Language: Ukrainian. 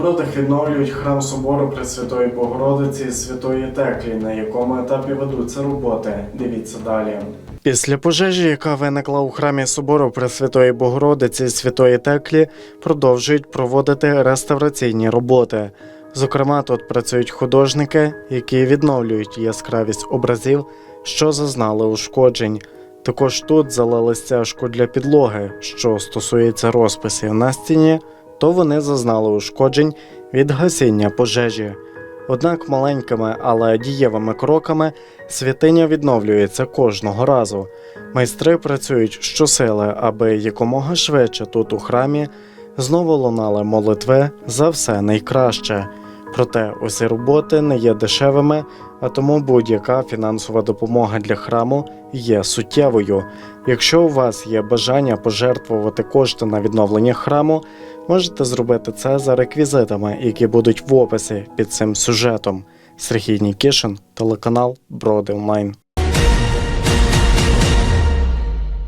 Бродах відновлюють храм собору Пресвятої Богородиці Святої Теклі, на якому етапі ведуться роботи. Дивіться далі. Після пожежі, яка виникла у храмі собору Пресвятої Богородиці Святої Теклі, продовжують проводити реставраційні роботи. Зокрема, тут працюють художники, які відновлюють яскравість образів, що зазнали ушкоджень. Також тут залили стяжку для підлоги, що стосується розписів на стіні, то вони зазнали ушкоджень від гасіння пожежі. Однак маленькими, але дієвими кроками святиня відновлюється кожного разу. Майстри працюють щосили, аби якомога швидше тут у храмі знову лунали молитви за все найкраще. Проте усі роботи не є дешевими, а тому будь-яка фінансова допомога для храму є суттєвою. Якщо у вас є бажання пожертвувати кошти на відновлення храму, можете зробити це за реквізитами, які будуть в описі під цим сюжетом. Сергій Нікішин, телеканал Броди Онлайн.